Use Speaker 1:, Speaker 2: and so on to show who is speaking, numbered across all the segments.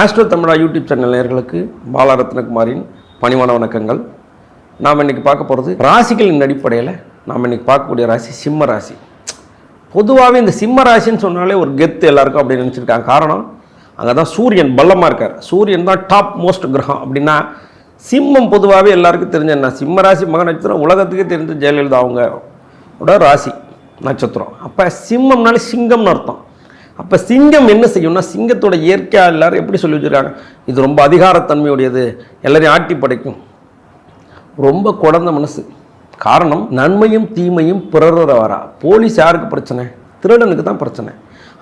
Speaker 1: Astro தமிழா YouTube channel நேர்களுக்கு பாலரத்னகுமாரின் பணிவான வணக்கங்கள். நாம் இன்னைக்கு பார்க்க போகிறது ராசிகளின் அடிப்படையில் நாம் இன்னைக்கு பார்க்கக்கூடிய ராசி சிம்ம ராசி. பொதுவாகவே இந்த சிம்ம ராசின்னு சொன்னாலே ஒரு கெத்து எல்லாருக்கும் அப்படின்னு நினச்சிருக்காங்க. காரணம் அங்கே தான் சூரியன் பல்லமாக இருக்கார். சூரியன் தான் டாப் மோஸ்ட் கிரகம் அப்படின்னா சிம்மம் பொதுவாகவே எல்லாருக்கும் தெரிஞ்ச என்ன? சிம்ம ராசி மக நட்சத்திரம் உலகத்துக்கே தெரிஞ்ச ஜெயலலிதா அவங்க ராசி நட்சத்திரம். அப்போ சிம்மம்னாலே சிங்கம்னு அர்த்தம். அப்போ சிங்கம் என்ன செய்யும்னா சிங்கத்தோட இயற்கையாக எல்லாரும் எப்படி சொல்லி வச்சுருக்காங்க? இது ரொம்ப அதிகாரத்தன்மையுடையது. எல்லாரையும் ஆட்டி படைக்கும். ரொம்ப குழந்த மனசு. காரணம் நன்மையும் தீமையும் பிறர வரா போலீஸ் யாருக்கு பிரச்சனை? திருடனுக்கு தான் பிரச்சனை.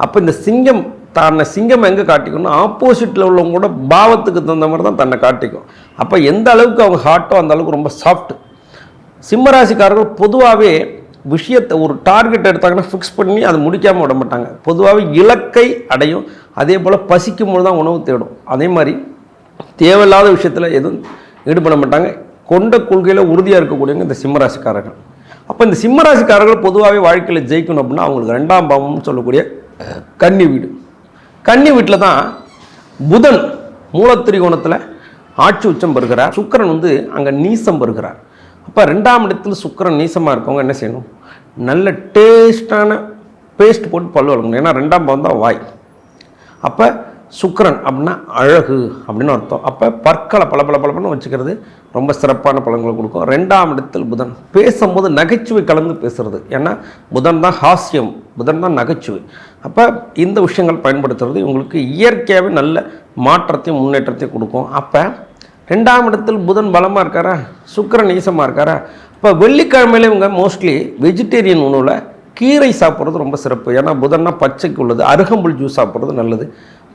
Speaker 1: அப்போ இந்த சிங்கம் தன்னை சிங்கம் எங்கே காட்டிக்கணும் ஆப்போசிட்டில் உள்ளவங்க கூட பாவத்துக்கு தகுந்த மாதிரி தான் தன்னை காட்டிக்கும். அப்போ எந்த அளவுக்கு அவங்க ஹார்ட்டோ அந்த அளவுக்கு ரொம்ப சாஃப்ட் சிம்மராசிக்காரர்கள் பொதுவாகவே விஷயத்தை ஒரு டார்கெட் எடுத்தாங்கன்னா ஃபிக்ஸ் பண்ணி அதை முடிக்காமல் விட மாட்டாங்க. பொதுவாகவே இலக்கை அடையும். அதே போல் பசிக்கும் போது தான் உணவு தேடும். அதே மாதிரி தேவையில்லாத விஷயத்தில் எதுவும் ஈடுபட மாட்டாங்க. கொண்ட கொள்கையில் உறுதியாக இருக்கக்கூடியவங்க இந்த சிம்மராசிக்காரர்கள். அப்போ இந்த சிம்மராசிக்காரர்கள் பொதுவாகவே வாழ்க்கையில் ஜெயிக்கணும் அப்படின்னா அவங்களுக்கு ரெண்டாம் பாவம்னு சொல்லக்கூடிய கன்னி வீடு. கன்னி வீட்டில் தான் புதன் மூலத்திரிகோணத்தில் ஆட்சி உச்சம் பெறுகிறார். சுக்கிரன் வந்து அங்கே நீசம் பெறுகிறார். அப்போ ரெண்டாம் இடத்துல சுக்கரன் நீசமாக இருக்கவங்க என்ன செய்யணும்? நல்ல டேஸ்டான பேஸ்ட் போட்டு பல் வளர்க்கணும் ஏன்னா ரெண்டாம் பாவம் தான் வாய். அப்போ சுக்கரன் அப்படின்னா அழகு அப்படின்னு அர்த்தம். அப்போ பற்களை பல பல பலன்னு வச்சுக்கிறது ரொம்ப சிறப்பான பலன்களை கொடுக்கும். ரெண்டாம் இடத்தில் புதன். பேசும்போது நகைச்சுவை கலந்து பேசுகிறது ஏன்னா புதன் தான் ஹாஸ்யம். புதன் தான் நகைச்சுவை. அப்போ இந்த விஷயங்கள் பயன்படுத்துறது உங்களுக்கு இயற்கையாகவே நல்ல மாற்றத்தையும் முன்னேற்றத்தையும் கொடுக்கும். அப்போ ரெண்டாம் இடத்தில் புதன் பலமாக இருக்காரா? சுக்கரன் ஈசமாக இருக்காரா? இப்போ வெள்ளிக்கிழமையில இவங்க மோஸ்ட்லி வெஜிடேரியன் உணவில் கீரை சாப்பிட்றது ரொம்ப சிறப்பு. ஏன்னா புதன்னா பச்சைக்கு உள்ளது அருகம்புல் ஜூஸ் சாப்பிட்றது நல்லது.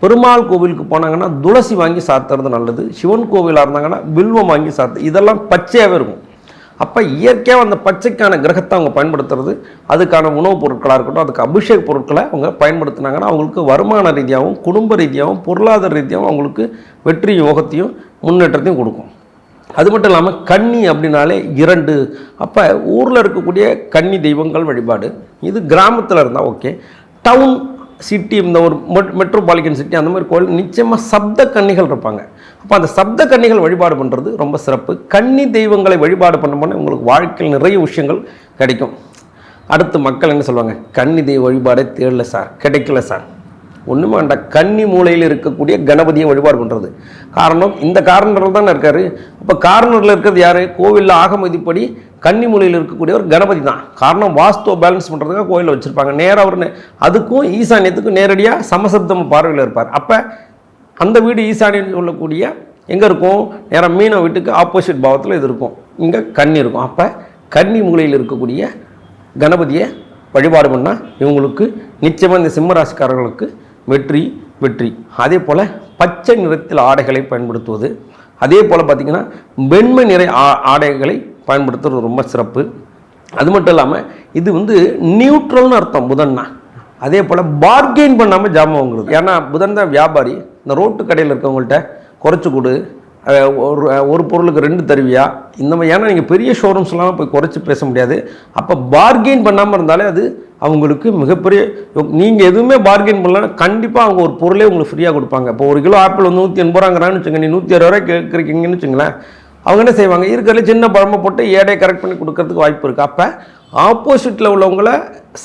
Speaker 1: பெருமாள் கோவிலுக்கு போனாங்கன்னா துளசி வாங்கி சாத்துறது நல்லது. சிவன் கோவிலாக இருந்தாங்கன்னா வில்வம் வாங்கி சாத்து இதெல்லாம் பச்சையாகவே இருக்கும். அப்போ இயற்கையாக அந்த பச்சைக்கான கிரகத்தை அவங்க பயன்படுத்துறது அதுக்கான உணவுப் பொருட்களாக இருக்கட்டும் அதுக்கு அபிஷேக பொருட்களை அவங்க பயன்படுத்தினாங்கன்னா அவங்களுக்கு வருமான ரீதியாகவும் குடும்ப ரீதியாகவும் பொருளாதார ரீதியாகவும் அவங்களுக்கு வெற்றி யோகத்தையும் முன்னேற்றத்தையும் கொடுக்கும். அது மட்டும் இல்லாமல் கன்னி அப்படின்னாலே இரண்டு. அப்போ ஊரில் இருக்கக்கூடிய கன்னி தெய்வங்கள் வழிபாடு இது கிராமத்தில் இருந்தால் ஓகே. டவுன் சிட்டி இந்த ஒரு மெட்ரோபாலிட்டன் சிட்டி அந்த மாதிரி கோயில் நிச்சயமாக சப்த கன்னிகள் இருப்பாங்க. அப்போ அந்த சப்த கன்னிகள் வழிபாடு பண்ணுறது ரொம்ப சிறப்பு. கன்னி தெய்வங்களை வழிபாடு பண்ணும்போது உங்களுக்கு வாழ்க்கையில் நிறைய விஷயங்கள் கிடைக்கும். அடுத்து மக்கள் என்ன சொல்லுவாங்க? கன்னி தெய்வ வழிபாடே தேடல சார் கிடைக்கல சார். ஒன்றுமே வேண்டாம். கன்னி மூலையில் இருக்கக்கூடிய கணபதியை வழிபாடு பண்ணுறது காரணம் இந்த கார்னரில் தானே இருக்கார். அப்போ கார்னரில் இருக்கிறது யார்? கோவிலில் ஆகமதிப்படி கன்னி மூலையில் இருக்கக்கூடிய ஒரு கணபதி தான். காரணம் வாஸ்துவை பேலன்ஸ் பண்ணுறதுக்காக கோயிலில் வச்சுருப்பாங்க. நேராக அவர் அதுக்கும் ஈசானியத்துக்கும் நேரடியாக சமசப்தம் பார்வையில் இருப்பார். அப்போ அந்த வீடு ஈசானியம் சொல்லக்கூடிய எங்கே இருக்கும்? நேரம் மீன வீட்டுக்கு ஆப்போசிட் பாவத்தில் இது இருக்கும். இங்கே கன்னி இருக்கும். அப்போ கன்னி மூலையில் இருக்கக்கூடிய கணபதியை வழிபாடு பண்ணால் இவங்களுக்கு நிச்சயமாக இந்த சிம்மராசிக்காரர்களுக்கு வெற்றி வெற்றி. அதே போல் பச்சை நிறத்தில் ஆடைகளை பயன்படுத்துவது. அதே போல் பார்த்திங்கன்னா வெண்மை நிற ஆ- ஆடைகளை பயன்படுத்துறது ரொம்ப சிறப்பு. அது மட்டும் இல்லாமல் இது வந்து நியூட்ரல்னு அர்த்தம் புதன்னா. அதே போல் பார்கெயின் பண்ணாமல் ஜாமான் வாங்குறது. ஏன்னா புதன் தான் வியாபாரி. இந்த ரோட்டு கடையில் இருக்கவங்கள்ட்ட குறைச்சி கொடு. ஒரு ஒரு பொருளுக்கு ரெண்டு தருவியா? இந்த மாதிரி ஏன்னா நீங்கள் பெரிய ஷோரூம்ஸ்லாம் போய் குறைச்சி பேச முடியாது. அப்போ பார்கெயின் பண்ணாமல் இருந்தாலே அது அவங்களுக்கு மிகப்பெரிய நீங்கள் எதுவுமே பார்கெயின் பண்ணலன்னா கண்டிப்பாக அவங்க ஒரு பொருளே உங்களுக்கு ஃப்ரீயாக கொடுப்பாங்க. இப்போ ஒரு கிலோ ஆப்பிள் வந்து நூற்றி எண்பது ரூபாங்கிறான்னு வச்சுங்க நீ நூற்றி அறுபது ரூபாய் கேட்குறீங்கன்னு வச்சுங்களேன் அவங்க என்ன செய்வாங்க? இருக்கிறதுல சின்ன பழமை போட்டு ஏடையை கரெக்ட் பண்ணி கொடுக்கறதுக்கு வாய்ப்பு இருக்குது அப்போ ஆப்போசிட்டில் உள்ளவங்கள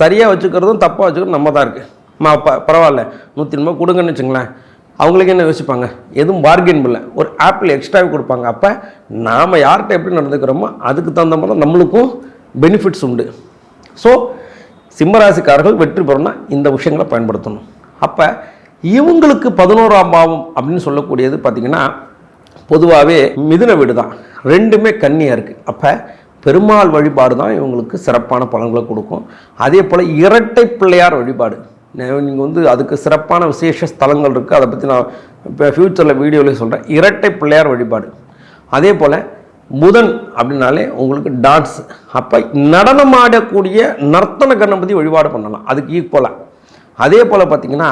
Speaker 1: சரியாக வச்சுக்கிறதும் தப்பாக வச்சுக்கிறதும் நம்ம தான் இருக்குது மா ப பரவாயில்ல. நூற்றி எண்பது கொடுங்கன்னு வச்சுங்களேன் அவங்களுக்கு என்ன யோசிப்பாங்க? எதுவும் பார்கெயின் பண்ணல. ஒரு ஆப்பிள் எக்ஸ்ட்ராவே கொடுப்பாங்க. அப்போ நாம் யார்கிட்ட எப்படி நடந்துக்கிறோமோ அதுக்கு தகுந்த மாதிரி தான் நம்மளுக்கும் பெனிஃபிட்ஸ் உண்டு. ஸோ சிம்மராசிக்காரர்கள் வெற்றி பெறணும்னா இந்த விஷயங்களை பயன்படுத்தணும். அப்போ இவங்களுக்கு பதினோராம் பாவம் அப்படின்னு சொல்லக்கூடியது பார்த்திங்கன்னா பொதுவாகவே மிதுன வீடு தான். ரெண்டுமே கன்னியாக இருக்குது அப்போ பெருமாள் வழிபாடு தான் இவங்களுக்கு சிறப்பான பலன்களை கொடுக்கும். அதே போல் இரட்டை பிள்ளையார் வழிபாடு. நீங்கள் வந்து அதுக்கு சிறப்பான விசேஷ ஸ்தலங்கள் இருக்குது அதை பற்றி நான் இப்போ ஃப்யூச்சரில் வீடியோவில் சொல்கிறேன் இரட்டை பிள்ளையார் வழிபாடு. அதே போல் புதன் அப்படின்னாலே உங்களுக்கு டான்ஸ் அப்போ நடனம் ஆடக்கூடிய நர்த்தன கணபதி வழிபாடு பண்ணலாம். அதுக்கு ஈக்குவலாக அதே போல் பார்த்தீங்கன்னா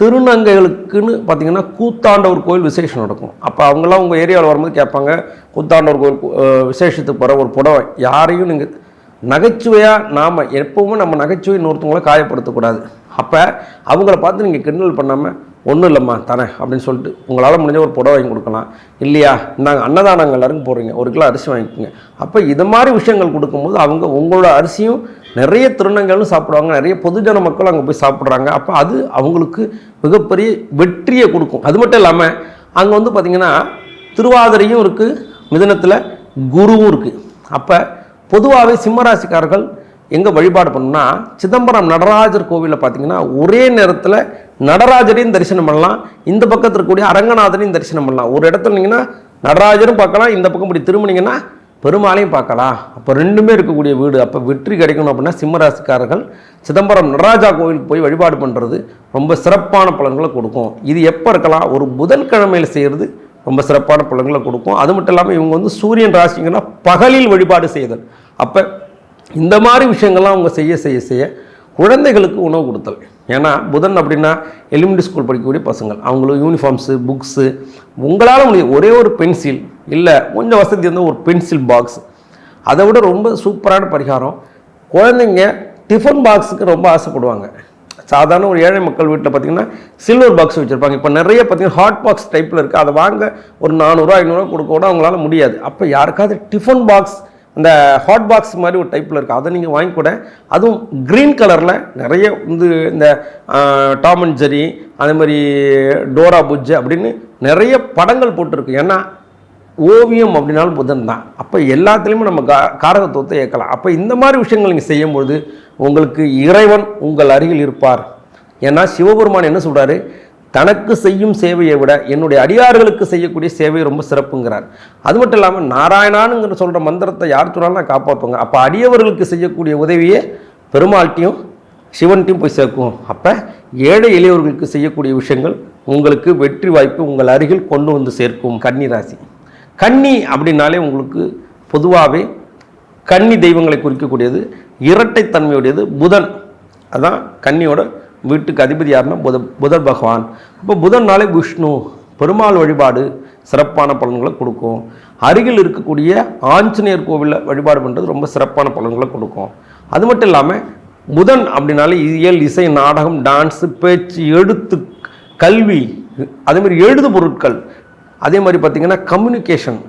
Speaker 1: திருநங்கைகளுக்குன்னு பார்த்தீங்கன்னா கூத்தாண்டவர் கோயில் விசேஷம் நடக்கும். அப்போ அவங்களாம் உங்கள் ஏரியாவில் வரும்போது கேட்பாங்க கூத்தாண்டவர் கோயில் விசேஷத்துக்கு போகிற ஒரு புடவை. யாரையும் நீங்கள் நகைச்சுவையாக நாம் எப்பவுமே நம்ம நகைச்சுவை இன்னொருத்தவங்கள காயப்படுத்தக்கூடாது. அப்போ அவங்கள பார்த்து நீங்கள் கிண்டல் பண்ணாமல் ஒன்றும் இல்லைம்மா தானே அப்படின்னு சொல்லிட்டு உங்களால் முடிஞ்ச ஒரு புடவை வாங்கி கொடுக்கலாம். இல்லையா? நாங்கள் அன்னதானங்கள் எல்லாருக்கும் போடுறீங்க ஒரு கிலோ அரிசி வாங்கிக்கோங்க. அப்போ இது மாதிரி விஷயங்கள் கொடுக்கும்போது அவங்க உங்களோட அரிசியும் நிறைய திருநங்கைகளும் சாப்பிடுவாங்க நிறைய பொதுஜன மக்கள் அங்கே போய் சாப்பிட்றாங்க. அப்போ அது அவங்களுக்கு மிகப்பெரிய வெற்றியை கொடுக்கும். அது மட்டும் இல்லாமல் அங்கே வந்து பார்த்திங்கன்னா திருவாதிரையும் இருக்குது மிதனத்தில் குருவும் இருக்குது அப்போ பொதுவாகவே சிம்மராசிக்காரர்கள் எங்கே வழிபாடு பண்ணணும்னா சிதம்பரம் நடராஜர் கோவிலில் பார்த்தீங்கன்னா ஒரே நேரத்தில் நடராஜரையும் தரிசனம் பண்ணலாம். இந்த பக்கத்தில் இருக்கக்கூடிய அரங்கநாதனையும் தரிசனம் பண்ணலாம். ஒரு இடத்துல இருந்தீங்கன்னா நடராஜரும் பார்க்கலாம். இந்த பக்கம் இப்படி திரும்பினீங்கன்னா பெருமாளையும் பார்க்கலாம். அப்போ ரெண்டுமே இருக்கக்கூடிய வீடு. அப்போ வெற்றி கிடைக்கணும் அப்படின்னா சிம்மராசிக்காரர்கள் சிதம்பரம் நடராஜா கோவிலுக்கு போய் வழிபாடு பண்ணுறது ரொம்ப சிறப்பான பலன்களை கொடுக்கும். இது எப்போ இருக்கலாம்? ஒரு புதன்கிழமையில் செய்கிறது ரொம்ப சிறப்பான பலன்களை கொடுக்கும். அது மட்டும் இல்லாமல் இவங்க வந்து சூரியன் ராசிங்கன்னா பகலில் வழிபாடு செய்தல். அப்போ இந்த மாதிரி விஷயங்கள்லாம் அவங்க செய்ய செய்ய செய்ய குழந்தைகளுக்கு உணவு கொடுத்தல். ஏன்னா புதன் அப்படின்னா எலிமெண்ட்ரி ஸ்கூல் படிக்கக்கூடிய பசங்கள். அவங்களுக்கு யூனிஃபார்ம்ஸு புக்ஸு உங்களால் முடியும். ஒரே ஒரு பென்சில் இல்லை கொஞ்சம் வசதி இருந்தால் ஒரு பென்சில் பாக்ஸ் அதை விட ரொம்ப சூப்பரான பரிகாரம். குழந்தைங்க டிஃபன் பாக்ஸுக்கு ரொம்ப ஆசைப்படுவாங்க. சாதாரண ஒரு ஏழை மக்கள் வீட்டில் பார்த்தீங்கன்னா சில்வர் பாக்ஸ் வச்சுருப்பாங்க. இப்போ நிறைய பார்த்தீங்கன்னா ஹாட் பாக்ஸ் டைப்பில் இருக்குது அதை வாங்க ஒரு நானூறுரூவா ஐநூறுரூவா கொடுக்க கூட அவங்களால முடியாது. அப்போ யாருக்காவது டிஃபன் பாக்ஸ் இந்த ஹாட் பாக்ஸ் மாதிரி ஒரு டைப்பில் இருக்குது அதை நீங்கள் வாங்கி கூட அதுவும் க்ரீன் கலரில் நிறைய வந்து இந்த டாம் அண்ட் ஜெரி அதே மாதிரி டோரா புஜ் அப்படின்னு நிறைய படங்கள் போட்டிருக்கு. ஏன்னா ஓவியம் அப்படின்னாலும் புதன் தான் அப்போ எல்லாத்துலேயுமே நம்ம கா காரகத்துவத்தை ஏற்கலாம் அப்போ இந்த மாதிரி விஷயங்கள் நீங்கள் செய்யும்பொழுது உங்களுக்கு இறைவன் உங்கள் அருகில் இருப்பார். ஏன்னா சிவபெருமான் என்ன சொல்கிறாரு தனக்கு செய்யும் சேவையை விட என்னுடைய அடியார்களுக்கு செய்யக்கூடிய சேவை ரொம்ப சிறப்புங்கிறார். அது மட்டும் இல்லாமல் நாராயணானுங்கிற சொல்கிற மந்திரத்தை யார் சொன்னாலும் நான் காப்பாற்றுவாங்க அப்போ அடியவர்களுக்கு செய்யக்கூடிய உதவியே பெருமாள்கிட்டையும் சிவன்ட்டையும் போய் சேர்க்கும். அப்போ ஏழை எளியவர்களுக்கு செய்யக்கூடிய விஷயங்கள் உங்களுக்கு வெற்றி வாய்ப்பு உங்கள் அருகில் கொண்டு வந்து சேர்க்கும். கன்னி ராசி கன்னி அப்படின்னாலே உங்களுக்கு பொதுவாகவே கன்னி தெய்வங்களை குறிக்கக்கூடியது இரட்டைத்தன்மையுடையது புதன். அதான் கன்னியோட வீட்டுக்கு அதிபதி யாருன்னா புத புதன் பகவான். அப்போ புதன்னாலே விஷ்ணு. பெருமாள் வழிபாடு சிறப்பான பலன்களை கொடுக்கும். அருகில் இருக்கக்கூடிய ஆஞ்சநேயர் கோவிலில் வழிபாடு பண்ணுறது ரொம்ப சிறப்பான பலன்களை கொடுக்கும். அது மட்டும் இல்லாமல் புதன் அப்படின்னாலே இயல் இசை நாடகம் டான்ஸு பேச்சு எழுத்து கல்வி அதேமாதிரி எழுது பொருட்கள் அதே மாதிரி பார்த்திங்கன்னா கம்யூனிகேஷன்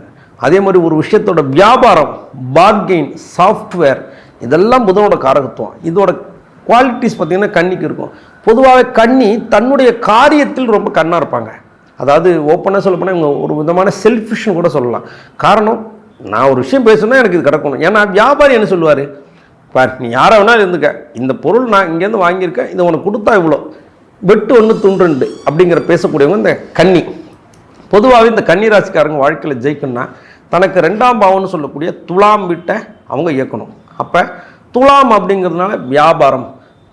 Speaker 1: அதே மாதிரி ஒரு விஷயத்தோட வியாபாரம் பார்கெயின் சாஃப்ட்வேர் இதெல்லாம் புதனோட காரகத்துவம். இதோட குவாலிட்டிஸ் பார்த்திங்கன்னா கன்னிக்கு இருக்கும். பொதுவாகவே கன்னி தன்னுடைய காரியத்தில் ரொம்ப கண்ணாக இருப்பாங்க. அதாவது ஓப்பனாக சொல்ல போனால் இவங்க ஒரு விதமான செல்ஃபிஷ்னு கூட சொல்லலாம். காரணம் நான் ஒரு விஷயம் பேசணும்னா எனக்கு இது கிடக்கணும். ஏன்னா வியாபாரி என்ன சொல்லுவார்? பார் நீ யாரை வேணாலும் இருந்துக்க. இந்த பொருள் நான் இங்கேருந்து வாங்கியிருக்கேன். இதை உனக்கு கொடுத்தா இவ்வளோ வெட்டு ஒன்று துண்டுண்டு அப்படிங்கிற பேசக்கூடியவங்க இந்த கன்னி பொதுவாகவே இந்த கன்னிராசிக்காரங்க வாழ்க்கையில் ஜெயிக்கணும்னா தனக்கு ரெண்டாம் பாவம்னு சொல்லக்கூடிய துலாம் வீட்டை அவங்க இயக்கணும். அப்போ துலாம் அப்படிங்கிறதுனால வியாபாரம்.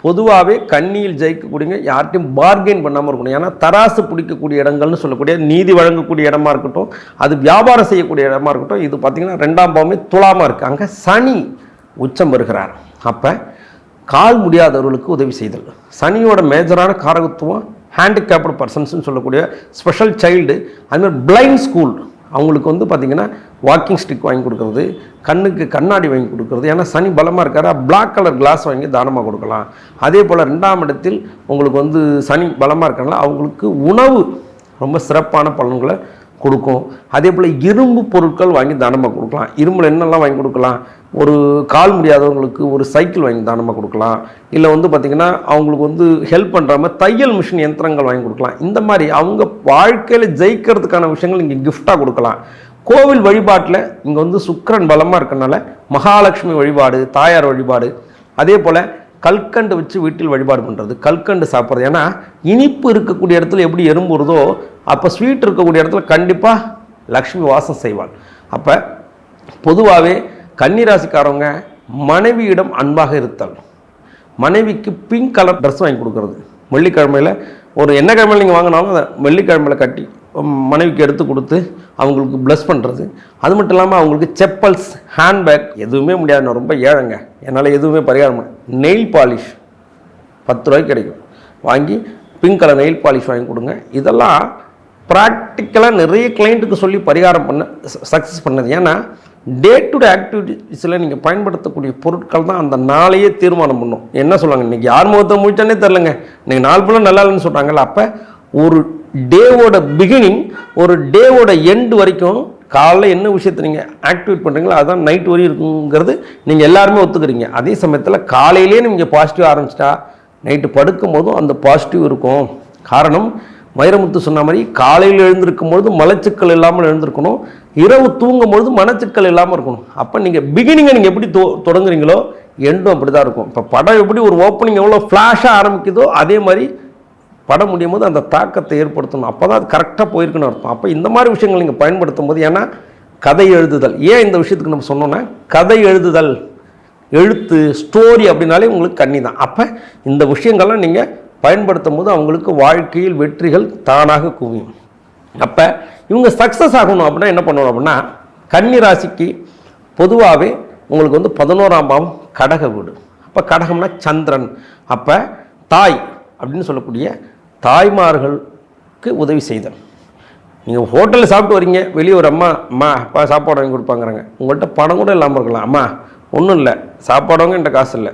Speaker 1: பொதுவாகவே கண்ணியில் ஜெயிக்கக்கூடியங்க யார்ட்டையும் பார்கெயின் பண்ணாமல் இருக்கணும். ஏன்னா தராசு பிடிக்கக்கூடிய இடங்கள்னு சொல்லக்கூடிய நீதி வழங்கக்கூடிய இடமா இருக்கட்டும் அது வியாபாரம் செய்யக்கூடிய இடமா இருக்கட்டும் இது பார்த்திங்கன்னா ரெண்டாம் பாவமே துலாமாக இருக்குது அங்கே சனி உச்சம் வருகிறார். அப்போ கால் முடியாதவர்களுக்கு உதவி செய்தல். சனியோட மேஜரான காரகத்துவம் ஹேண்டிகேப்டு பர்சன்ஸ்னு சொல்லக்கூடிய ஸ்பெஷல் சைல்டு அதுமாதிரி பிளைண்ட் ஸ்கூல் அவங்களுக்கு வந்து பார்த்திங்கன்னா வாக்கிங் ஸ்டிக் வாங்கி கொடுக்குறது கண்ணுக்கு கண்ணாடி வாங்கி கொடுக்குறது. ஏன்னா சனி பலமாக இருக்காரா பிளாக் கலர் கிளாஸ் வாங்கி தானமாக கொடுக்கலாம். அதே போல் ரெண்டாம் இடத்தில் உங்களுக்கு வந்து சனி பலமாக இருக்காங்களா அவங்களுக்கு உணவு ரொம்ப சிறப்பான பலன்களை கொடுக்கும். அதே போல் இரும்பு பொருட்கள் வாங்கி தானமாக கொடுக்கலாம். இரும்பில் என்னெல்லாம் வாங்கி கொடுக்கலாம்? ஒரு கால் முடியாதவங்களுக்கு ஒரு சைக்கிள் வாங்கி தானமாக கொடுக்கலாம். இல்லை வந்து பார்த்திங்கன்னா அவங்களுக்கு வந்து ஹெல்ப் பண்ணுற மாதிரி தையல் மிஷின் யந்திரங்கள் வாங்கி கொடுக்கலாம். இந்த மாதிரி அவங்க வாழ்க்கையில் ஜெயிக்கிறதுக்கான விஷயங்கள் இங்கே கிஃப்டாக கொடுக்கலாம். கோவில் வழிபாட்டில் இங்கே வந்து சுக்கிரன் பலமாக இருக்கனால மகாலட்சுமி வழிபாடு தாயார் வழிபாடு அதே போல் கல்கண்டு வச்சு வீட்டில் வழிபாடு பண்ணுறது கல்கண்டு சாப்பிட்றது. ஏன்னா இனிப்பு இருக்கக்கூடிய இடத்துல எப்படி எறும்பு வருதோ அப்போ ஸ்வீட் இருக்கக்கூடிய இடத்துல கண்டிப்பாக லக்ஷ்மி வாசம் செய்வாள். அப்போ பொதுவாகவே கன்னிராசிக்காரவங்க மனைவியிடம் அன்பாக இருத்தல். மனைவிக்கு பிங்க் கலர் ட்ரெஸ் வாங்கி கொடுக்குறது. வெள்ளிக்கிழமையில் ஒரு என்ன கிழமையில் நீங்கள் வாங்கினாலும் அதை வெள்ளிக்கிழமையில் கட்டி மனைவிக்கு எடுத்து கொடுத்து அவங்களுக்கு ப்ளஸ் பண்ணுறது அது மட்டும் இல்லாமல் அவங்களுக்கு செப்பல்ஸ் ஹேண்ட்பேக் எதுவுமே முடியாது. நான் ரொம்ப ஏழைங்க. என்னால் எதுவுமே பரிகாரம் பண்ண நெயில் பாலிஷ் பத்து ரூபாய்க்கு கிடைக்கும். வாங்கி பிங்க் கலர் நெயில் பாலிஷ் வாங்கி கொடுங்க. இதெல்லாம் ப்ராக்டிக்கலாக நிறைய கிளைண்ட்டுக்கு சொல்லி பரிகாரம் பண்ண சக்ஸஸ் பண்ணது. ஏன்னா டே டு டே ஆக்டிவிட்டீஸில் நீங்கள் பயன்படுத்தக்கூடிய பொருட்கள் தான் அந்த நாளையே தீர்மானம் பண்ணும். என்ன சொல்லுவாங்க? இன்றைக்கி யார் முகத்தை முடிச்சானே தெரிலங்க இன்றைக்கி நாள் ஃபுல்லாக நல்லா இல்லைன்னு சொல்கிறாங்கல்ல அப்போ ஒரு டேவோட பிகினிங் ஒரு டேவோட எண்டு வரைக்கும் காலைல என்ன விஷயத்தை நீங்கள் ஆக்டிவேட் பண்ணுறீங்களோ அதுதான் நைட் வரையும் இருக்குங்கிறது நீங்கள் எல்லாருமே ஒத்துக்கிறீங்க. அதே சமயத்தில் காலையிலேயே நீங்கள் பாசிட்டிவ் ஆரம்பிச்சிட்டா நைட்டு படுக்கும் போதும் அந்த பாசிட்டிவ் இருக்கும். காரணம் வைரமுத்து சொன்ன மாதிரி காலையில் எழுந்திருக்கும் பொழுது மலச்சிக்கல் இல்லாமல் எழுந்திருக்கணும். இரவு தூங்கும் பொழுது மனச்சிக்கல் இல்லாமல் இருக்கணும். அப்போ நீங்கள் பிகினிங்கை நீங்கள் எப்படி தொ தொடங்குறீங்களோ எண்டும் அப்படி தான் இருக்கும். இப்போ படம் எப்படி ஒரு ஓப்பனிங் எவ்வளோ ஃப்ளாஷாக ஆரம்பிக்குதோ அதே மாதிரி படம் முடியும் போது அந்த தாக்கத்தை ஏற்படுத்தணும். அப்போ தான் அது கரெக்டாக போயிருக்குன்னு அர்த்தம். அப்போ இந்த மாதிரி விஷயங்கள் நீங்கள் பயன்படுத்தும் போது ஏன்னா கதை எழுதுதல். ஏன் இந்த விஷயத்துக்கு நம்ம சொன்னோன்னா கதை எழுதுதல் எழுத்து ஸ்டோரி அப்படின்னாலே உங்களுக்கு கண்ணி தான் அப்போ இந்த விஷயங்கள்லாம் நீங்கள் பயன்படுத்தும் போது அவங்களுக்கு வாழ்க்கையில் வெற்றிகள் தானாக குவியும். அப்போ இவங்க சக்ஸஸ் ஆகணும் அப்படின்னா என்ன பண்ணணும் அப்படின்னா கன்னி ராசிக்கு பொதுவாகவே உங்களுக்கு வந்து பதினோராம் பாவம் கடக வீடு. அப்போ கடகம்னா சந்திரன். அப்போ தாய் அப்படின்னு சொல்லக்கூடிய தாய்மார்களுக்கு உதவி செய்தல். நீங்கள் ஹோட்டலில் சாப்பிட்டு வரீங்க வெளியே ஒரு அம்மா அம்மா அப்பா சாப்பாடு வாங்கி கொடுப்பாங்கிறாங்க. உங்கள்கிட்ட பணம் கூட இல்லாமல் இருக்கலாம். அம்மா ஒன்றும் இல்லை. சாப்பாடுவாங்க என்கிட்ட காசு இல்லை.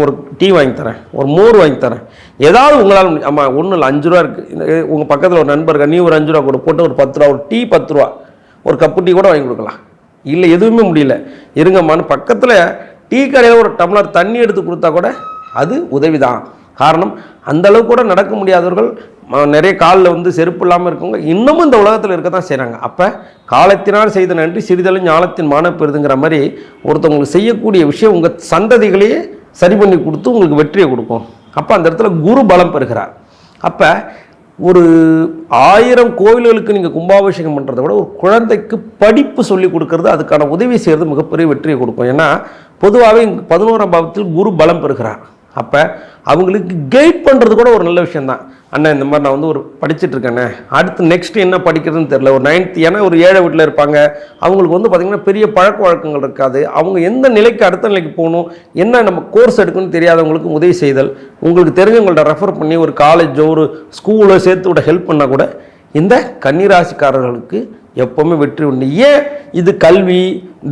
Speaker 1: ஒரு டீ வாங்கி தரேன். ஒரு மோர் வாங்கி தரேன். ஏதாவது உங்களால் முடியும் அம்மா ஒன்றும் இல்லை. அஞ்சு ரூபா இருக்குது உங்கள் பக்கத்தில் ஒரு நண்பர் நீ ஒரு அஞ்சு ரூபா கூட. போட்டு ஒரு பத்து ரூபா ஒரு டீ பத்து ரூபா ஒரு கப்பு டீ கூட வாங்கி கொடுக்கலாம். இல்லை எதுவுமே முடியல. இருங்கம்மான்னு பக்கத்தில் டீ கடையில் ஒரு டம்ளர் தண்ணி எடுத்து கொடுத்தா கூட அது உதவி தான் காரணம். அந்த கூட நடக்க முடியாதவர்கள் நிறைய காலில் வந்து செருப்பு இல்லாமல் இருக்கவங்க இன்னமும் இந்த உலகத்தில் இருக்க தான் செய்கிறாங்க அப்போ காலத்தினால் செய்த நன்றி சிறிதளவு ஞானத்தின் மானப்பெருதுங்கிற மாதிரி ஒருத்தவங்களுக்கு செய்யக்கூடிய விஷயம் உங்கள் சந்ததிகளையே சரி பண்ணி கொடுத்து உங்களுக்கு வெற்றியை கொடுக்கும். அப்போ அந்த இடத்துல குரு பலம் பெறுகிறார். அப்போ ஒரு ஆயிரம் கோவில்களுக்கு நீங்கள் கும்பாபிஷேகம் பண்ணுறத விட ஒரு குழந்தைக்கு படிப்பு சொல்லி கொடுக்கறது அதுக்கான உதவி செய்கிறது மிகப்பெரிய வெற்றியை கொடுக்கும். ஏன்னா பொதுவாகவே பதினோராம் பாவத்தில் குரு பலம் பெறுகிறார். அப்போ அவங்களுக்கு கைட் பண்ணுறது கூட ஒரு நல்ல விஷயந்தான் அண்ணன் இந்த மாதிரி நான் வந்து ஒரு படிச்சுட்ருக்கேண்ணே அடுத்து நெக்ஸ்ட் என்ன படிக்கிறதுன்னு தெரில ஒரு நைன்த் ஏன்னா ஒரு ஏழை வீட்டில் இருப்பாங்க. அவங்களுக்கு வந்து பார்த்திங்கன்னா பெரிய பழக்க வழக்கங்கள் இருக்காது. அவங்க எந்த நிலைக்கு அடுத்த நிலைக்கு போகணும் என்ன நம்ம கோர்ஸ் எடுக்கணும்னு தெரியாதவங்களுக்கு உதவி செய்தல். உங்களுக்கு தெரிஞ்சவங்கள்ட்ட ரெஃபர் பண்ணி ஒரு காலேஜோ ஒரு ஸ்கூலோ சேர்த்து விட ஹெல்ப் பண்ணால் கூட இந்த கன்னிராசிக்காரர்களுக்கு எப்போவுமே வெற்றி உண்டு. ஏன் இது கல்வி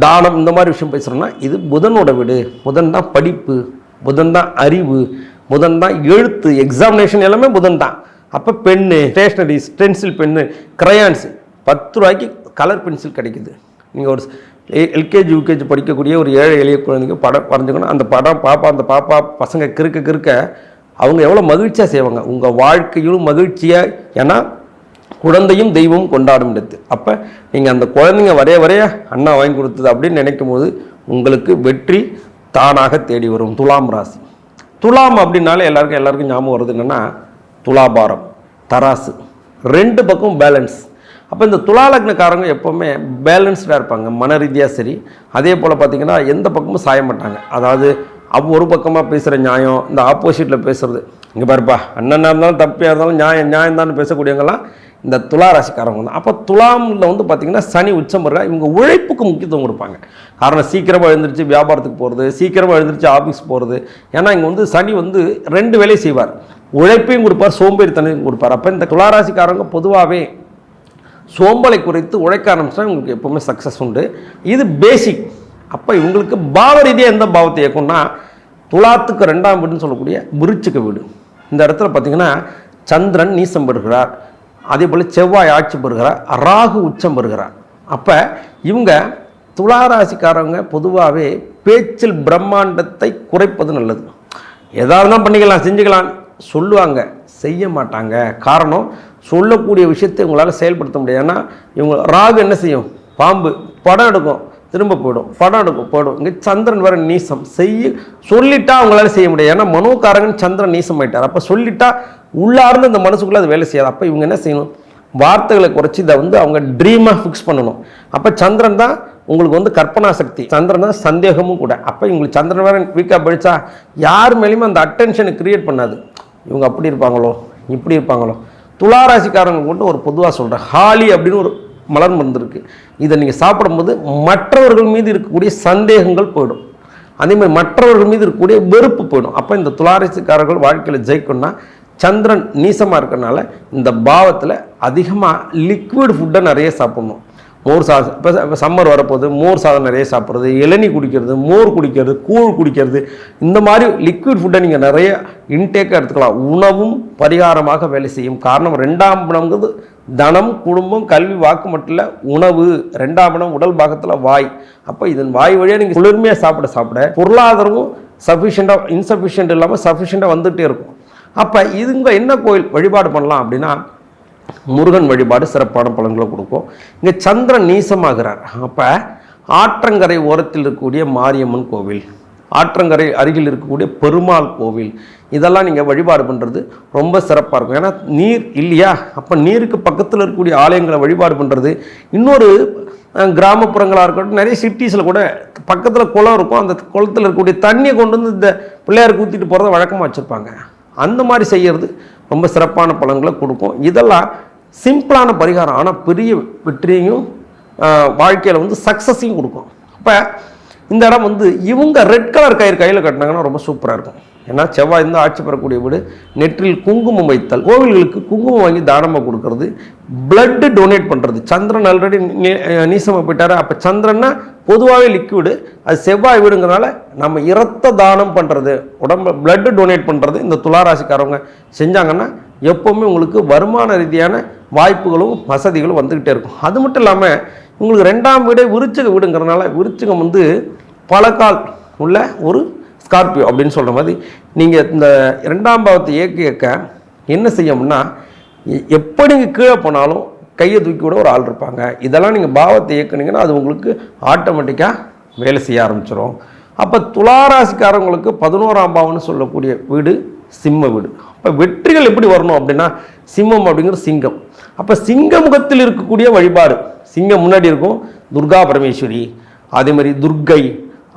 Speaker 1: தானம் இந்த மாதிரி விஷயம் பேசுகிறோன்னா இது புதனோட வீடு. புதன் தான் படிப்பு. புதன் தான் அறிவு புதன் தான் எழுத்து எக்ஸாமினேஷன் எல்லாமே புதன் தான் அப்போ pen stationeries pencil pen crayons பத்து ரூபாய்க்கு கலர் பென்சில் கிடைக்குது. நீங்கள் ஒரு எல்கேஜி யூகேஜி படிக்கக்கூடிய ஒரு ஏழை எளிய குழந்தைங்க படம் வரைஞ்சிக்கணும். அந்த படம் பாப்பா அந்த பாப்பா பசங்க கிறுக்க கிறுக்க அவங்க எவ்வளோ மகிழ்ச்சியாக செய்வாங்க? உங்கள் வாழ்க்கையிலும் மகிழ்ச்சியாக ஏன்னா குழந்தையும் தெய்வமும் கொண்டாடும் இடத்து. அப்போ நீங்கள் அந்த குழந்தைங்க வரைய வரைய அண்ணா வாங்கி கொடுத்தது அப்படின்னு நினைக்கும் போது உங்களுக்கு வெற்றி தானாக தேடி வரும் துலாம் ராசி. துலாம் அப்படின்னாலே எல்லாருக்கும் எல்லாருக்கும் ஞாபகம் வருது என்னென்னா துலாபாரம் தராசு. ரெண்டு பக்கம் பேலன்ஸ் அப்போ இந்த துலா லக்னக்காரங்க எப்போவுமே பேலன்ஸ்டாக இருப்பாங்க மன ரீதியாக சரி. அதே போல் பார்த்தீங்கன்னா எந்த பக்கமும் சாய மாட்டாங்க. அதாவது அவ் ஒரு பக்கமாக பேசுகிற நியாயம் இந்த ஆப்போசிட்டில் பேசுகிறது இங்கே பாருப்பா அண்ணனாக இருந்தாலும் தப்பியாக இருந்தாலும் நியாயம் நியாயம் தான் பேசக்கூடியவங்கலாம் இந்த துலா ராசிக்காரவங்க தான். அப்போ துலாமில் வந்து பார்த்திங்கன்னா சனி உச்சம் பெறுறா இவங்க உழைப்புக்கு முக்கியத்துவம் கொடுப்பாங்க. காரணம் சீக்கிரமாக எழுந்திரிச்சு வியாபாரத்துக்கு போகிறது சீக்கிரமாக எழுந்திரிச்சு ஆஃபீஸ் போகிறது ஏன்னா இங்கே வந்து சனி வந்து ரெண்டு வேலையும் செய்வார். உழைப்பையும் கொடுப்பார் சோம்பேறித்தனையும் கொடுப்பார். அப்போ இந்த துளாராசிக்காரவங்க பொதுவாகவே சோம்பலை குறைத்து உழைக்க ஆரம்பிச்சா உங்களுக்கு எப்போவுமே சக்ஸஸ் உண்டு. இது பேசிக் அப்போ இவங்களுக்கு பாவ ரீதியாக எந்த பாவத்தை இயக்கும்னா துலாத்துக்கு ரெண்டாம் வீடுன்னு சொல்லக்கூடிய விருச்சிக வீடு. இந்த இடத்துல பார்த்தீங்கன்னா சந்திரன் நீசம் பெறுகிறார். அதே போல் செவ்வாய் ஆட்சி பெறுகிறார். ராகு உச்சம் பெறுகிறார். அப்போ இவங்க துளாராசிக்காரவங்க பொதுவாகவே பேச்சில் பிரம்மாண்டத்தை குறைப்பது நல்லது. எதாக இருந்தால் பண்ணிக்கலாம் செஞ்சுக்கலாம். சொல்லுவாங்க செய்ய மாட்டாங்க. காரணம் சொல்லக்கூடிய விஷயத்தை உங்களால் செயல்படுத்த முடியாது. ஏன்னா இவங்க ராகு என்ன செய்யும்? பாம்பு படம் எடுக்கும். திரும்ப போயிடும் படம் எடுக்கும் போயிடும். இங்கே சந்திரன் வர நீசம். செய்ய சொல்லிட்டா அவங்களால செய்ய முடியாது. ஏன்னா மனோக்காரங்கன்னு சந்திரன் நீசம் ஆயிட்டார் அப்போ சொல்லிட்டா உள்ளார்ந்து இந்த மனசுக்குள்ளே அது வேலை செய்யாது. அப்போ இவங்க என்ன செய்யணும்? வார்த்தைகளை குறைச்சி இதை வந்து அவங்க ட்ரீமாக ஃபிக்ஸ் பண்ணணும். அப்போ சந்திரன் தான் உங்களுக்கு வந்து கற்பனா சக்தி சந்திரன் தான் சந்தேகமும் கூட. அப்போ இவங்களுக்கு சந்திரன் வேற வீக்காக படித்தா யார் மேலேயுமே அந்த அட்டென்ஷனை கிரியேட் பண்ணாது. இவங்க அப்படி இருப்பாங்களோ? இப்படி இருப்பாங்களோ? துளாராசிக்காரங்க கொண்டு ஒரு பொதுவாக சொல்கிறேன் ஹாலி அப்படின்னு ஒரு மலர் மருந்து இதை நீங்கள் சாப்பிடும்போது மற்றவர்கள் மீது இருக்கக்கூடிய சந்தேகங்கள் போயிடும். அதேமாதிரி மற்றவர்கள் மீது இருக்கக்கூடிய வெறுப்பு போயிடும். அப்போ இந்த துளாரசிக்காரர்கள் வாழ்க்கையில் ஜெயிக்கணும்னா சந்திரன் நீசமாக இருக்கறனால இந்த பாவத்தில் அதிகமாக லிக்விட் ஃபுட்டை நிறைய சாப்பிடணும். மோர் சாதம் இப்போ இப்போ சம்மர் வரப்போகுது. மோர் சாதம் நிறைய சாப்பிட்றது இளநி குடிக்கிறது மோர் குடிக்கிறது கூழ் குடிக்கிறது. இந்த மாதிரி லிக்விட் ஃபுட்டை நீங்கள் நிறைய இன்டேக்காக எடுத்துக்கலாம். உணவும் பரிகாரமாக வேலை செய்யும் காரணம் ரெண்டாம் பணங்கிறது தனம் குடும்பம் கல்வி வாக்கு மட்டும் உணவு ரெண்டாம் இடம் உடல் பாகத்தில் வாய். அப்போ இதன் வாய் வழியாக நீங்கள் குளிர்மையாக சாப்பிட சாப்பிட பொருளாதாரமும் சஃபிஷியண்ட்டாக இன்சஃபிஷியன்ட் இல்லாமல் சஃபிஷியண்ட்டாக வந்துகிட்டே இருக்கும். அப்போ இதுங்க என்ன கோயில் வழிபாடு பண்ணலாம் அப்படின்னா முருகன் வழிபாடு சிறப்பான பலன்களை கொடுக்கும். இங்கே சந்திரன் நீசமாகிறார். அப்போ ஆற்றங்கரை ஓரத்தில் இருக்கக்கூடிய மாரியம்மன் கோவில் ஆற்றங்கரை அருகில் இருக்கக்கூடிய பெருமாள் கோவில் இதெல்லாம் நீங்கள் வழிபாடு பண்ணுறது ரொம்ப சிறப்பாக இருக்கும். ஏன்னா நீர் இல்லையா? அப்போ நீருக்கு பக்கத்தில் இருக்கக்கூடிய ஆலயங்களை வழிபாடு பண்ணுறது இன்னொரு கிராமப்புறங்களாக இருக்கட்டும் நிறைய சிட்டிஸில் கூட பக்கத்தில் குளம் இருக்கும். அந்த குளத்தில் இருக்கக்கூடிய தண்ணியை கொண்டு வந்து இந்த பிள்ளையாருக்கு ஊற்றிட்டு போகிறத வழக்கமாக வச்சுருப்பாங்க. அந்த மாதிரி செய்கிறது ரொம்ப சிறப்பான பலன்களை கொடுக்கும். இதெல்லாம் சிம்பிளான பரிகாரம். ஆனால் பெரிய வெற்றியையும் வாழ்க்கையில் வந்து சக்ஸஸையும் கொடுக்கும். அப்போ இந்த இடம் வந்து இவங்க ரெட் கலர் கயிறு கையில் கட்டினாங்கன்னா ரொம்ப சூப்பராக இருக்கும். ஏன்னா செவ்வாய் இருந்தால் ஆட்சி பெறக்கூடிய வீடு நெற்றில் குங்குமம் வைத்தல். கோவில்களுக்கு குங்குமம் வாங்கி தானமாக கொடுக்கறது? பிளட்டு டொனேட் பண்ணுறது சந்திரன் ஆல்ரெடி நீசமாக போயிட்டார். அப்போ சந்திரன்னா பொதுவாகவே லிக்விடு அது செவ்வாய் வீடுங்கிறனால நம்ம இரத்த தானம் பண்ணுறது உடம்பு பிளட்டு டொனேட் பண்ணுறது இந்த துளாராசிக்காரவங்க செஞ்சாங்கன்னா எப்போவுமே உங்களுக்கு வருமான ரீதியான வாய்ப்புகளும் வசதிகளும் வந்துக்கிட்டே இருக்கும். அது மட்டும் இல்லாமல் உங்களுக்கு ரெண்டாம் வீடே விருச்சிக வீடுங்கிறனால விருச்சிகம் வந்து பலகால் உள்ள ஒரு ஸ்கார்பியோ அப்படின்னு சொல்கிற மாதிரி நீங்கள் இந்த ரெண்டாம் பாவத்தை இயக்க இயக்க என்ன செய்யணும்னா எப்படி எப்போ நீங்கள் கீழே போனாலும் கையை தூக்கி விட ஒரு ஆள் இருப்பாங்க. இதெல்லாம் நீங்கள் பாவத்தை இயக்குனீங்கன்னா அது உங்களுக்கு ஆட்டோமேட்டிக்காக வேலை செய்ய ஆரம்பிச்சிடும் அப்போ துளாராசிக்காரங்களுக்கு பதினோராம் பாவம்னு சொல்லக்கூடிய வீடு சிம்ம வீடு. அப்போ வெற்றிகள் எப்படி வரணும் அப்படின்னா சிம்மம் அப்படிங்கிற சிங்கம். அப்போ சிங்க முகத்தில் இருக்கக்கூடிய வழிபாடு சிங்கம் முன்னாடி இருக்கும் துர்கா பரமேஸ்வரி அதே மாதிரி துர்க்கை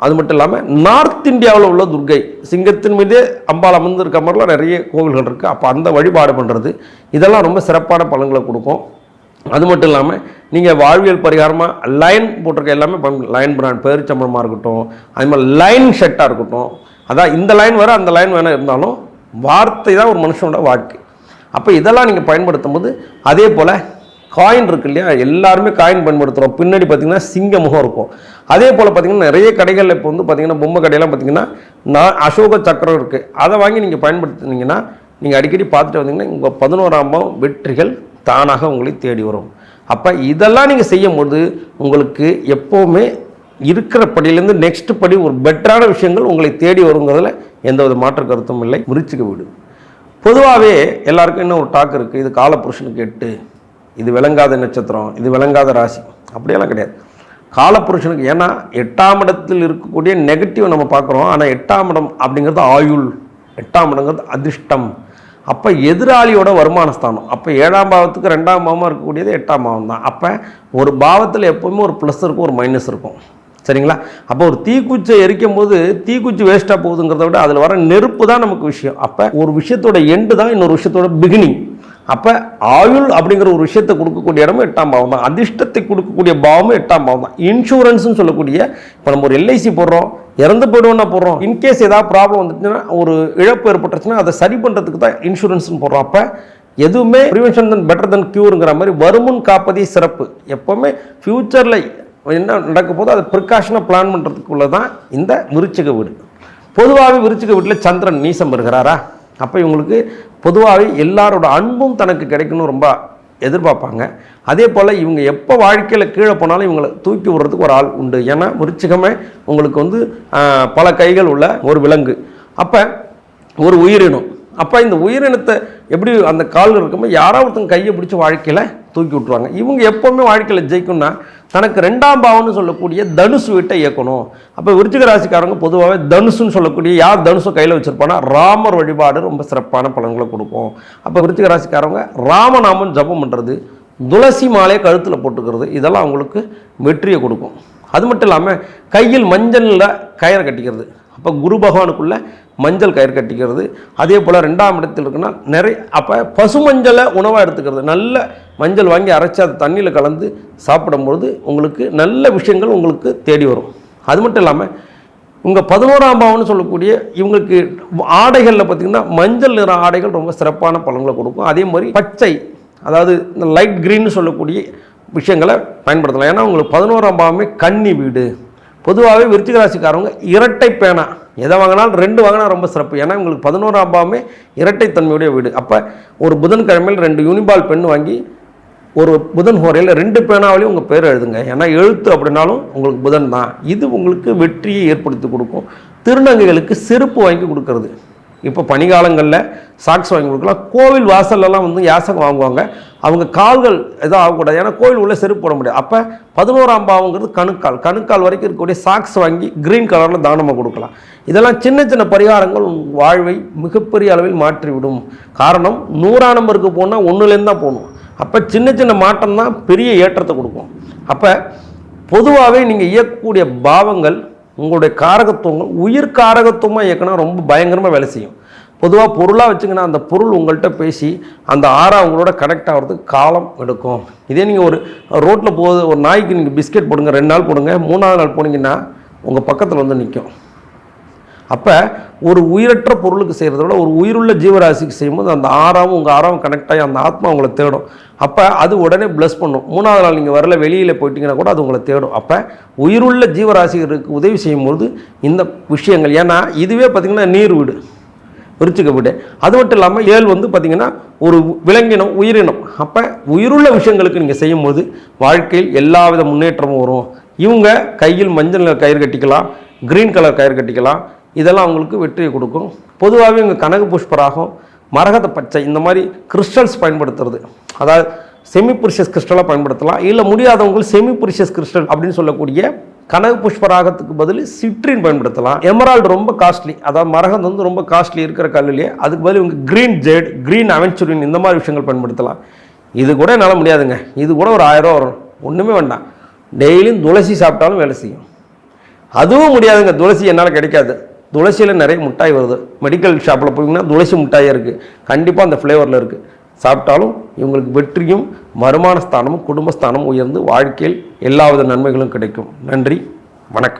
Speaker 1: அது மட்டும் இல்லாமல் நார்த் இந்தியாவில் உள்ள துர்க்கை சிங்கத்தின் மீதே அம்பாள் அமர்ந்திருக்க மாதிரிலாம் நிறைய கோவில்கள் இருக்குது அப்போ அந்த வழிபாடு பண்ணுறது இதெல்லாம் ரொம்ப சிறப்பான பலன்களை கொடுக்கும். அது மட்டும் இல்லாமல் நீங்கள் வாழ்வியல் பரிகாரமாக லைன் போட்டிருக்க எல்லாமே லைன் பிராண்ட் பேரிச்சம்பளமாக இருக்கட்டும் அது மாதிரி லைன் ஷர்ட்டாக இருக்கட்டும். அதான் இந்த லைன் வேறு அந்த லைன் வேணால் இருந்தாலும் வார்த்தை தான் ஒரு மனுஷனோட வாழ்க்கை. அப்போ இதெல்லாம் நீங்கள் பயன்படுத்தும் போது அதே போல் காயின் இருக்கு இல்லையா? எல்லாருமே காயின் பயன்படுத்துகிறோம் பின்னாடி பார்த்தீங்கன்னா சிங்க முகம் இருக்கும். அதே போல் பார்த்தீங்கன்னா நிறைய கடைகளில் இப்போ வந்து பார்த்தீங்கன்னா பொம்மை கடையெல்லாம் பார்த்தீங்கன்னா நான் அசோக சக்கரம் இருக்குது அதை வாங்கி நீங்கள் பயன்படுத்தினீங்கன்னா நீங்கள் அடிக்கடி பார்த்துட்டு வந்தீங்கன்னா உங்கள் பதினோராம் பாவம் வெற்றிகள் தானாக உங்களை தேடி வரும். அப்போ இதெல்லாம் நீங்கள் செய்யும்போது உங்களுக்கு எப்போவுமே இருக்கிற படியிலேருந்து நெக்ஸ்ட் படி ஒரு பெட்டரான விஷயங்கள் உங்களை தேடி வருங்கிறதுல எந்தவித மாற்று கருத்தும் இல்லை. முறிச்சுக்க வீடு. பொதுவாகவே எல்லாருக்கும் இன்னும் ஒரு டாக் இருக்குது இது காலப்புருஷனுக்கு எட்டு. இது விளங்காத நட்சத்திரம் இது விளங்காத ராசி. அப்படியெல்லாம் கிடையாது. காலப்புருஷனுக்கு ஏன்னா எட்டாம் இடத்தில் இருக்கக்கூடிய நெகட்டிவ் நம்ம பார்க்குறோம். ஆனால் எட்டாம் இடம் அப்படிங்கிறது ஆயுள். எட்டாம் இடங்கிறது அதிர்ஷ்டம். அப்போ எதிராளியோட வருமான ஸ்தானம் அப்போ ஏழாம் பாவத்துக்கு ரெண்டாம் பாவமாக இருக்கக்கூடியது எட்டாம் பாவம் தான் அப்போ ஒரு பாவத்தில் எப்போவுமே ஒரு ப்ளஸ் இருக்கும் ஒரு மைனஸ் இருக்கும். சரிங்களா? அப்போ ஒரு தீக்குச்சை எரிக்கும் போது தீக்குச்சி வேஸ்ட்டாக போகுதுங்கிறத விட அதில் வர நெருப்பு தான் நமக்கு விஷயம். அப்போ ஒரு விஷயத்தோட எண்டு தான் இன்னொரு விஷயத்தோட பிகினிங் அப்போ ஆயுள் அப்படிங்கிற ஒரு விஷயத்தை கொடுக்கக்கூடிய இடமும் எட்டாம் பாவம் தான். அதிர்ஷ்டத்தை கொடுக்கக்கூடிய பாவமும் எட்டாம் பாவம் தான். இன்சூரன்ஸ்னு சொல்லக்கூடிய இப்போ நம்ம ஒரு எல்ஐசி போடுறோம் இறந்து போயிடுவோம்னா போடுறோம். இன்கேஸ் ஏதாவது ப்ராப்ளம் வந்துச்சுன்னா ஒரு இழப்பு ஏற்பட்டுச்சுன்னா அதை சரி பண்ணுறதுக்கு தான் இன்சூரன்ஸ்னு போடுறோம். அப்போ எதுவுமே ப்ரிவென்ஷன் தன் பெட்டர் தன் க்யூருங்கிற மாதிரி வருமுன் காப்பதே சிறப்பு. எப்போவுமே ஃப்யூச்சரில் என்ன நடக்க போதோ அதை ப்ரிகாஷனாக பிளான் பண்ணுறதுக்குள்ளே தான் இந்த விருச்சிக வீடு. பொதுவாகவே விருச்சிக வீட்டில் சந்திரன் நீசம் வருகிறாரா? அப்போ இவங்களுக்கு பொதுவாகவே எல்லாரோட அன்பும் தனக்கு கிடைக்கணும் ரொம்ப எதிர்பார்ப்பாங்க. அதே போல் இவங்க எப்போ வாழ்க்கையில் கீழே போனாலும் இவங்களை தூக்கி விடுறதுக்கு ஒரு ஆள் உண்டு. ஏன்னா விருச்சிகமே உங்களுக்கு வந்து பல கைகள் உள்ள ஒரு விலங்கு. அப்போ ஒரு உயிரினம். அப்போ இந்த உயிரினத்தை எப்படி அந்த கால் இருக்கும்போது யாராவது ஒருத்தங்க கையை பிடிச்சி வாழ்க்கையில் தூக்கி விட்ருவாங்க இவங்க எப்போவுமே வாழ்க்கையில் ஜெயிக்கணும்னா தனக்கு ரெண்டாம் பாவம்னு சொல்லக்கூடிய தனுசு வீட்டை இயக்கணும். அப்போ விருச்சிக ராசிக்காரங்க பொதுவாகவே தனுசுன்னு சொல்லக்கூடிய யார் தனுசு கையில் வச்சுருப்பானா ராமர் வழிபாடு ரொம்ப சிறப்பான பலன்களை கொடுக்கும். அப்போ விருச்சிக ராசிக்காரங்க ராமநாமன் ஜபம் பண்ணுறது துளசி மாலையை கழுத்தில் போட்டுக்கிறது இதெல்லாம் அவங்களுக்கு வெற்றியை கொடுக்கும். அது மட்டும் இல்லாமல் கையில் மஞ்சளில் கயிறை கட்டிக்கிறது. அப்போ குரு பகவானுக்குள்ளே மஞ்சள் கயிறு கட்டிக்கிறது. அதே போல் ரெண்டாம் இடத்தில் இருக்குன்னா நிறைய அப்போ பசுமஞ்சளை உணவாக எடுத்துக்கிறது. நல்ல மஞ்சள் வாங்கி அரைச்சி அதை தண்ணியில் கலந்து சாப்பிடும்பொழுது உங்களுக்கு நல்ல விஷயங்கள் உங்களுக்கு தேடி வரும். அது மட்டும் இல்லாமல் உங்கள் பதினோராம் பாவம்னு சொல்லக்கூடிய இவங்களுக்கு ஆடைகளில் பார்த்திங்கன்னா மஞ்சள் நிற ஆடைகள் ரொம்ப சிறப்பான பலன்களை கொடுக்கும். அதே மாதிரி பச்சை அதாவது இந்த லைட் க்ரீன்னு சொல்லக்கூடிய விஷயங்களை பயன்படுத்தலாம். ஏன்னா உங்களுக்கு பதினோராம் பாவமே கன்னி வீடு. பொதுவாகவே விருச்சிக ராசிக்காரவங்க இரட்டை பேனா எதை வாங்கினாலும் ரெண்டு வாங்கினா ரொம்ப சிறப்பு. ஏன்னா உங்களுக்கு பதினோராம் பாவமே இரட்டைத்தன்மையுடைய வீடு. அப்போ ஒரு புதன்கிழமையில் ரெண்டு யூனிபால் பென் வாங்கி ஒரு புதன் ஹோரையில் ரெண்டு பேனாவிலையும் உங்கள் பேர் எழுதுங்க. ஏன்னா எழுத்து அப்படின்னாலும் உங்களுக்கு புதன் தான். இது உங்களுக்கு வெற்றியை ஏற்படுத்தி கொடுக்கும். திருநங்கைகளுக்கு செருப்பு வாங்கி கொடுக்கறது. இப்போ பனிகாலங்களில் சாக்ஸ் வாங்கி கொடுக்கலாம். கோவில் வாசல்லலாம் வந்து யாசகம் வாங்குவாங்க. அவங்க கால்கள் எதுவும் ஆகக்கூடாது ஏன்னா கோயில் உள்ளே செருப்பு போட முடியாது. அப்போ பதினோராம் பாவங்கிறது கணுக்கால். கணுக்கால் வரைக்கும் இருக்கக்கூடிய சாக்ஸ் வாங்கி க்ரீன் கலரில் தானமாக கொடுக்கலாம். இதெல்லாம் சின்ன சின்ன பரிகாரங்கள் உன் வாழ்வை மிகப்பெரிய அளவில் மாற்றிவிடும். காரணம் நூறாம் நம்பருக்கு போனால் ஒன்றுலேருந்து தான் போகணும். அப்போ சின்ன சின்ன மாற்றம் தான் பெரிய ஏற்றத்தை கொடுக்கும். அப்போ பொதுவாகவே நீங்கள் இயக்கக்கூடிய பாவங்கள் உங்களுடைய காரகத்துவங்கள் உயிர் காரகத்துவமாக இயக்கினா ரொம்ப பயங்கரமாக வேலை செய்யும். பொதுவாக பொருளாக வச்சுங்கன்னா அந்த பொருள் உங்கள்கிட்ட பேசி அந்த ஆறா உங்களோட கனெக்ட் ஆகிறதுக்கு காலம் எடுக்கும். இதே நீங்கள் ஒரு ரோட்டில் போகுது ஒரு நாய்க்கு நீங்கள் பிஸ்கெட் போடுங்க ரெண்டு நாள் போடுங்க மூணாவது நாள் போனீங்கன்னா உங்கள் பக்கத்தில் வந்து நிற்கும் அப்போ ஒரு உயிரற்ற பொருளுக்கு செய்கிறத விட ஒரு உயிருள்ள ஜீவராசிக்கு செய்யும்போது அந்த ஆறாவும் உங்கள் ஆறாவும் கனெக்ட் ஆகி அந்த ஆத்மா உங்களை தேடும். அப்போ அது உடனே ப்ளஸ் பண்ணும். மூணாவது நாள் நீங்கள் வரல வெளியில் போயிட்டீங்கன்னா கூட அது உங்களை தேடும். அப்போ உயிருள்ள ஜீவராசிகளுக்கு உதவி செய்யும்போது இந்த விஷயங்கள் ஏன்னா இதுவே பார்த்திங்கன்னா நீர் வீடு. விருச்சிக அது மட்டும் இல்லாமல் ஏழு வந்து பார்த்திங்கன்னா ஒரு விலங்கினம் உயிரினம். அப்போ உயிருள்ள விஷயங்களுக்கு நீங்கள் செய்யும்போது வாழ்க்கையில் எல்லா வித முன்னேற்றமும் வரும். இவங்க கையில் மஞ்சள் நிற கயிறு கட்டிக்கலாம் க்ரீன் கலர் கயிறு கட்டிக்கலாம். இதெல்லாம் அவங்களுக்கு வெற்றியை கொடுக்கும். பொதுவாகவே இங்கே கனகு புஷ்பராகும் மரகத பச்சை இந்த மாதிரி கிறிஸ்டல்ஸ் பயன்படுத்துறது. அதாவது செமி புரிஷஸ் கிறிஸ்டலாக பயன்படுத்தலாம். இல்லை முடியாதவங்க செமி புரிஷஸ் கிறிஸ்டல் அப்படின்னு சொல்லக்கூடிய கனகு புஷ்பராகத்துக்கு பதில் சிட்ரின் பயன்படுத்தலாம். எமரால்டு ரொம்ப காஸ்ட்லி அதாவது மரகந்து வந்து ரொம்ப காஸ்ட்லி இருக்கிற கல்லுலேயே அதுக்கு பதில் இவங்க க்ரீன் ஜெட் க்ரீன் அவென்ச்சுரின் இந்த மாதிரி விஷயங்கள் பயன்படுத்தலாம். இது கூட என்னால் முடியாதுங்க. இது கூட ஒரு ஆயிரம் ரூபா வரும். ஒன்றுமே வேண்டாம். டெய்லியும் துளசி சாப்பிட்டாலும் வேலை செய்யும். அதுவும் முடியாதுங்க. துளசி என்னால் கிடைக்காது. துளசியில் நிறைய மிட்டாய் வருது. மெடிக்கல் ஷாப்பில் போனீங்கன்னா துளசி மிட்டாயாக இருக்குது கண்டிப்பாக அந்த ஃப்ளேவரில் இருக்குது சாப்பிட்டாலும் இவங்களுக்கு வெற்றியும் வருமான ஸ்தானமும் குடும்பஸ்தானமும் உயர்ந்து வாழ்க்கையில் எல்லாவித நன்மைகளும் கிடைக்கும். நன்றி வணக்கம்.